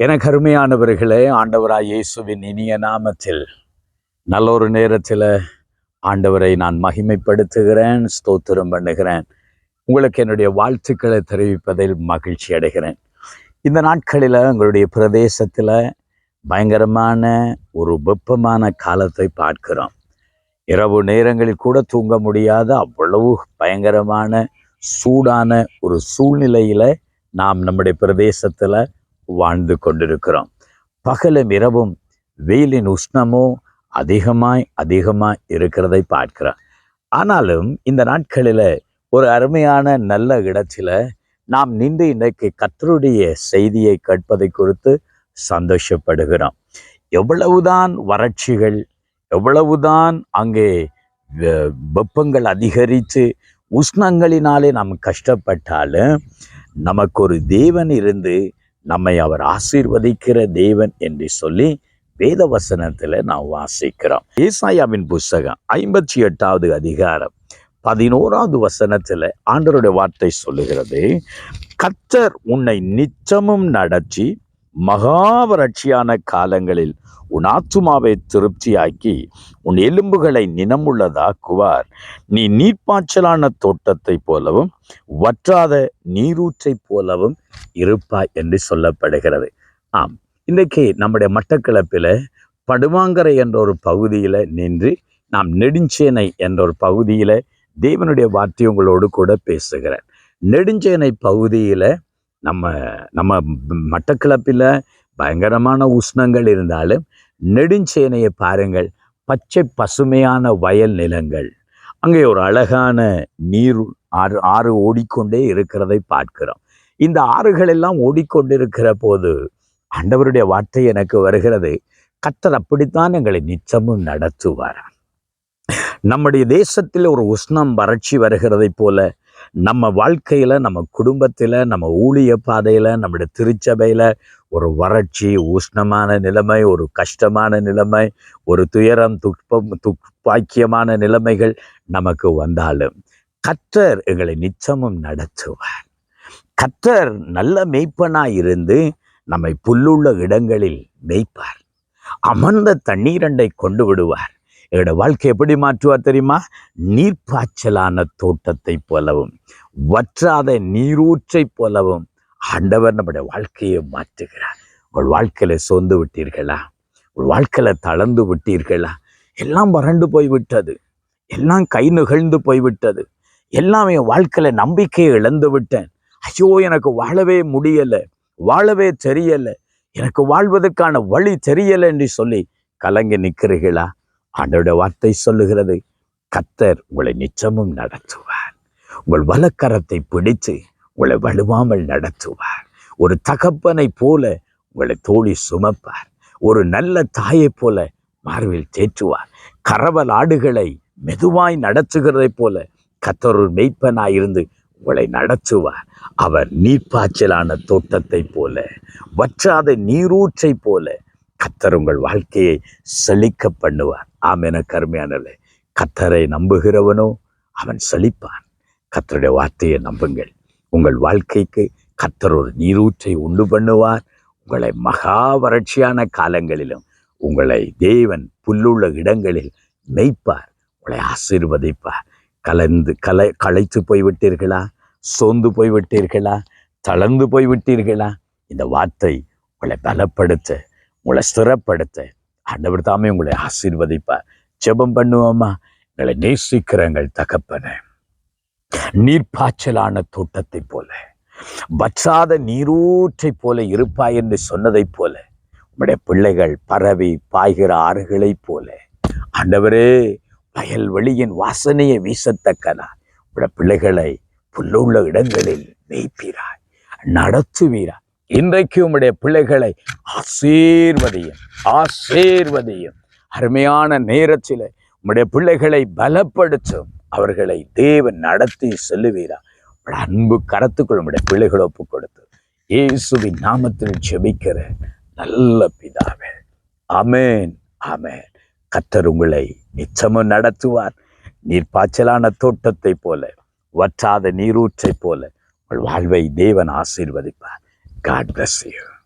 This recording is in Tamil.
என கருமையானவர்களே ஆண்டவராய் இயேசுவின் இனிய நாமத்தில் நல்ல ஒரு நேரத்தில் ஆண்டவரை நான் மகிமைப்படுத்துகிறேன் ஸ்தோத்திரம் பண்ணுகிறேன். உங்களுக்கு என்னுடைய வாழ்த்துக்களை தெரிவிப்பதில் மகிழ்ச்சி அடைகிறேன். இந்த நாட்களில் உங்களுடைய பிரதேசத்தில் பயங்கரமான ஒரு வெப்பமான காலத்தை பார்க்கிறோம். இரவு நேரங்களில் கூட தூங்க முடியாத அவ்வளவு பயங்கரமான சூடான ஒரு சூழ்நிலையில் நாம் நம்முடைய பிரதேசத்தில் வாழ்ந்து கொண்டிருக்கிறோம். பகலும் இரவும் வெயிலின் உஷ்ணமோ அதிகமாய் அதிகமாய் இருக்கிறதை பார்க்கிறோம். ஆனாலும் இந்த நாட்களில் ஒரு அருமையான நல்ல இடத்துல நாம் நின்று இன்றைக்கு கத்தருடைய செய்தியை கேட்பதை குறித்து சந்தோஷப்படுகிறோம். எவ்வளவுதான் வறட்சிகள் எவ்வளவுதான் அங்கே வெப்பங்கள் அதிகரித்து உஷ்ணங்களினாலே நாம் கஷ்டப்பட்டாலும் நமக்கு ஒரு தேவன் இருந்து நம்மை அவர் ஆசீர்வதிக்கிற தேவன் என்று சொல்லி வேத வசனத்தில் நாம் வாசிக்கிறோம். ஏசாயாவின் புஸ்தகம் ஐம்பத்தி எட்டாவது அதிகாரம் பதினோராவது வசனத்தில் ஆண்டருடைய வார்த்தை சொல்லுகிறது கத்தர் உன்னை நிச்சமும் நடத்தி மகாவறட்சியான காலங்களில் உன் ஆத்துமாவை திருப்தியாக்கி உன் எலும்புகளை நினமுள்ளதாக்குவார். நீ நீர்ப்பாய்ச்சலான தோட்டத்தை போலவும் வற்றாத நீரூற்றை போலவும் இருப்பாய் என்று சொல்லப்படுகிறது. ஆம் இன்றைக்கு நம்முடைய மட்டக்களப்பில் படுவாங்கரை என்ற ஒரு பகுதியில் நின்று நாம் நெடுஞ்சேனை என்ற ஒரு பகுதியில் தேவனுடைய வார்த்தை உங்களோடு கூட பேசுகிறேன். நெடுஞ்சேனை பகுதியில் நம்ம நம்ம மட்டக்கிளப்பில் பயங்கரமான உஷ்ணங்கள் இருந்தாலும் நெடுஞ்சேனையை பாருங்கள். பச்சை பசுமையான வயல் நிலங்கள். அங்கே ஒரு அழகான நீர் ஆறு ஆறு ஓடிக்கொண்டே இருக்கிறதை பார்க்கிறோம். இந்த ஆறுகள் எல்லாம் ஓடிக்கொண்டிருக்கிற போது ஆண்டவருடைய வார்த்தை எனக்கு வருகிறது. கத்தர் அப்படித்தான் எங்களை நிச்சமும் நடத்துவார்? நம்முடைய தேசத்தில் ஒரு உஷ்ணம் வறட்சி வருகிறதை போல நம்ம வாழ்க்கையில் நம்ம குடும்பத்தில் நம்ம ஊழிய பாதையில் நம்முடைய திருச்சபையில் ஒரு வறட்சி உஷ்ணமான நிலைமை ஒரு கஷ்டமான நிலைமை ஒரு துயரம் துப்பம் துப்பாக்கியமான நிலைமைகள் நமக்கு வந்தாலும் கற்றர் எங்களை நிச்சமும் நடத்துவார். கற்றர் நல்ல மெய்ப்பனாய் இருந்து நம்மை புல்லுள்ள இடங்களில் மெய்ப்பார். அமர்ந்த தண்ணீரண்டை கொண்டு விடுவார். எங்களோட வாழ்க்கை எப்படி மாற்றுவார் தெரியுமா? நீர்ப்பாய்ச்சலான தோட்டத்தை போலவும் வற்றாத நீரூற்றை போலவும் ஆண்டவர் நம்முடைய வாழ்க்கையை மாற்றுகிறார். உங்கள் வாழ்க்கையில சோர்ந்து விட்டீர்களா? உங்கள் வாழ்க்கையில தளர்ந்து விட்டீர்களா? எல்லாம் வறண்டு போய்விட்டது. எல்லாம் கை நிகழ்ந்து போய்விட்டது. எல்லாம் என் வாழ்க்கையில் நம்பிக்கையை இழந்து விட்டேன். ஐயோ எனக்கு வாழவே முடியலை. வாழவே தெரியலை. எனக்கு வாழ்வதற்கான வழி தெரியலை என்று சொல்லி கலங்கி நிற்கிறீர்களா? ஆண்டோட வார்த்தை சொல்லுகிறது கத்தர் உங்களை நிச்சயமும் நடத்துவார். உங்கள் வலக்கரத்தை பிடித்து உங்களை வலுவாமல் நடத்துவார். ஒரு தகப்பனை போல உங்களை தோழி சுமப்பார். ஒரு நல்ல தாயை போல மார்பில் தேற்றுவார். கரவல் ஆடுகளை மெதுவாய் நடத்துகிறதை போல கத்தர் ஒரு மெய்ப்பனாய் இருந்து உங்களை நடத்துவார். அவர் நீர்ப்பாய்ச்சலான தோட்டத்தை போல வற்றாத நீரூற்றை போல கத்தர் உங்கள் வாழ்க்கையை செழிக்க பண்ணுவார். ஆம் என கருமையானது கத்தரை நம்புகிறவனோ அவன் செழிப்பான் கத்தருடைய வார்த்தையை நம்புங்கள். உங்கள் வாழ்க்கைக்கு கத்தர் ஒரு நீரூற்றை உண்டு பண்ணுவார். உங்களை மகா வறட்சியான காலங்களிலும் உங்களை தேவன் புல்லுள்ள இடங்களில் மெய்ப்பார். உங்களை ஆசீர்வதிப்பார். கலந்து கலை களைத்து போய்விட்டீர்களா? சோர்ந்து போய்விட்டீர்களா? தளர்ந்து போய்விட்டீர்களா? இந்த வார்த்தை உங்களை பலப்படுத்த உங்களை ஸ்திரப்படுத்த ஆண்டவர் தாமே உங்களை ஆசீர்வதிப்பார். ஜெபம் பண்ணுவோமா? எங்களை நேசிக்கிற எங்கள் தகப்பன நீர்ப்பாய்ச்சலான தோட்டத்தை போல வற்றாத நீரூற்றை போல இருப்பாய் என்று சொன்னதைப் போல உம்முடைய பிள்ளைகள் பரவி பாய்கிற ஆறுகளைப் போல ஆண்டவரே வயல்வெளியின் வாசனையை வீசத்தக்கனா உடைய பிள்ளைகளை புல்லுள்ள இடங்களில் மேய்ப்பீராய் நடத்துவீரா இன்றைக்கு உம்முடைய பிள்ளைகளை ஆசீர்வதியும் ஆசீர்வதியும். அருமையான நேரத்தில் உம்முடைய பிள்ளைகளை பலப்படுத்தும். அவர்களை தேவன் நடத்தி செல்லுவீரா? அன்பு கரத்துக்குள் உம்முடைய பிள்ளைகளை ஒப்பு கொடுத்து இயேசுவின் நாமத்தில் ஜெபிக்கிற நல்ல பிதாவே. அமேன் அமேன் கத்தர் உங்களை நிச்சமும் நடத்துவார். நீர் பாய்ச்சலான தோட்டத்தை போல வற்றாத நீரூற்றை போல உங்கள் வாழ்வை தேவன் ஆசீர்வதிப்பார். God bless you.